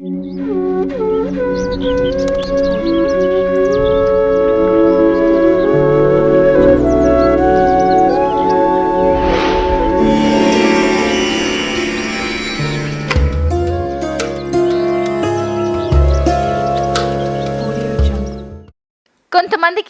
కొంతమందికి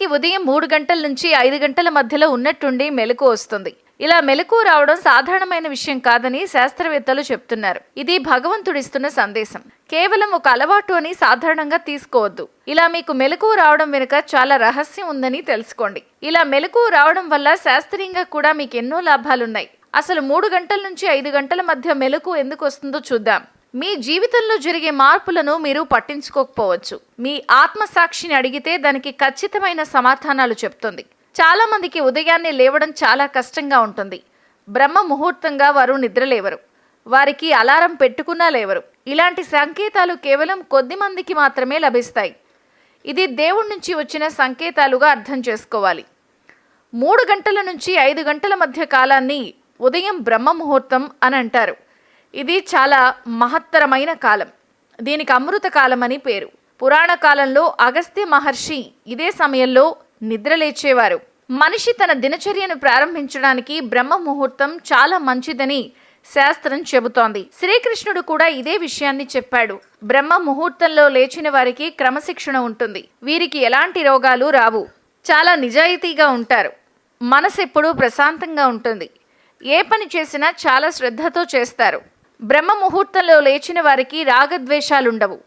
ఉదయం మూడు గంటల నుంచి ఐదు గంటల మధ్యలో ఉన్నట్టుండి మెలకు వస్తుంది. ఇలా మెలకు రావడం సాధారణమైన విషయం కాదని శాస్త్రవేత్తలు చెప్తున్నారు. ఇది భగవంతుడిస్తున్న సందేశం. కేవలం ఒక అలవాటు అని సాధారణంగా తీసుకోవద్దు. ఇలా మీకు మెలకు రావడం వెనుక చాలా రహస్యం ఉందని తెలుసుకోండి. ఇలా మెలకు రావడం వల్ల శాస్త్రీయంగా కూడా మీకు ఎన్నో లాభాలున్నాయి. అసలు మూడు గంటల నుంచి ఐదు గంటల మధ్య మెలకు ఎందుకు వస్తుందో చూద్దాం. మీ జీవితంలో జరిగే మార్పులను మీరు పట్టించుకోకపోవచ్చు. మీ ఆత్మసాక్షిని అడిగితే దానికి ఖచ్చితమైన సమాధానాలు చెప్తుంది. చాలామందికి ఉదయాన్నే లేవడం చాలా కష్టంగా ఉంటుంది. బ్రహ్మ ముహూర్తంగా వారు నిద్రలేవరు. వారికి అలారం పెట్టుకున్నా లేవరు. ఇలాంటి సంకేతాలు కేవలం కొద్ది మందికి మాత్రమే లభిస్తాయి. ఇది దేవుడి నుంచి వచ్చిన సంకేతాలుగా అర్థం చేసుకోవాలి. మూడు గంటల నుంచి ఐదు గంటల మధ్య కాలాన్ని ఉదయం బ్రహ్మ ముహూర్తం అని అంటారు. ఇది చాలా మహత్తరమైన కాలం. దీనికి అమృత కాలం అని పేరు. పురాణ కాలంలో అగస్త్య మహర్షి ఇదే సమయంలో నిద్రలేచేవారు మనిషి తన దినచర్యను ప్రారంభించడానికి బ్రహ్మ ముహూర్తం చాలా మంచిదని శాస్త్రం చెబుతోంది. శ్రీకృష్ణుడు కూడా ఇదే విషయాన్ని చెప్పాడు. బ్రహ్మ ముహూర్తంలో లేచిన వారికి క్రమశిక్షణ ఉంటుంది. వీరికి ఎలాంటి రోగాలు రావు. చాలా నిజాయితీగా ఉంటారు. మనసు ఎప్పుడూ ప్రశాంతంగా ఉంటుంది. ఏ పని చేసినా చాలా శ్రద్ధతో చేస్తారు. బ్రహ్మ ముహూర్తంలో లేచిన వారికి రాగద్వేషాలుండవు.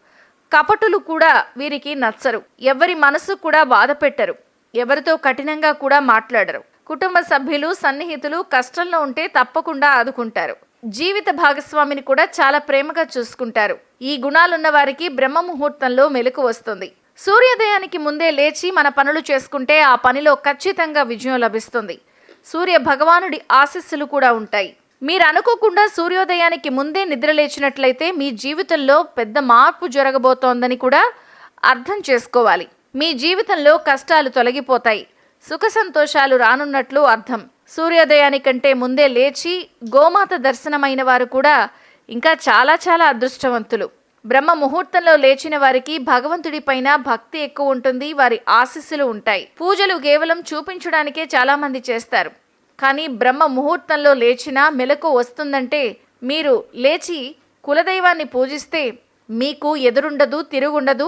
కపటులు కూడా వీరికి నచ్చరు. ఎవరి మనసు కూడా బాధ పెట్టరు ఎవరితో కఠినంగా కూడా మాట్లాడరు. కుటుంబ సభ్యులు సన్నిహితులు కష్టంలో ఉంటే తప్పకుండా ఆదుకుంటారు. జీవిత భాగస్వామిని కూడా చాలా ప్రేమగా చూసుకుంటారు. ఈ గుణాలున్న వారికి బ్రహ్మ ముహూర్తంలో మెలకు వస్తుంది. సూర్యోదయానికి ముందే లేచి మన పనులు చేసుకుంటే ఆ పనిలో ఖచ్చితంగా విజయం లభిస్తుంది. సూర్య భగవానుడి ఆశీస్సులు కూడా ఉంటాయి. మీరు అనుకోకుండా సూర్యోదయానికి ముందే నిద్ర లేచినట్లయితే మీ జీవితంలో పెద్ద మార్పు జరగబోతోందని కూడా అర్థం చేసుకోవాలి. మీ జీవితంలో కష్టాలు తొలగిపోతాయి. సుఖ సంతోషాలు రానున్నట్లు అర్థం. సూర్యోదయానికంటే ముందే లేచి గోమాత దర్శనమైన వారు కూడా ఇంకా చాలా చాలా అదృష్టవంతులు. బ్రహ్మ ముహూర్తంలో లేచిన వారికి భగవంతుడిపైన భక్తి ఎక్కువ ఉంటుంది వారి ఆశీస్సులు ఉంటాయి. పూజలు కేవలం చూపించడానికే చాలామంది చేస్తారు. కానీ బ్రహ్మ ముహూర్తంలో లేచినా మెలకు వస్తుందంటే మీరు లేచి కులదైవాన్ని పూజిస్తే మీకు ఎదురుండదు తిరుగుండదు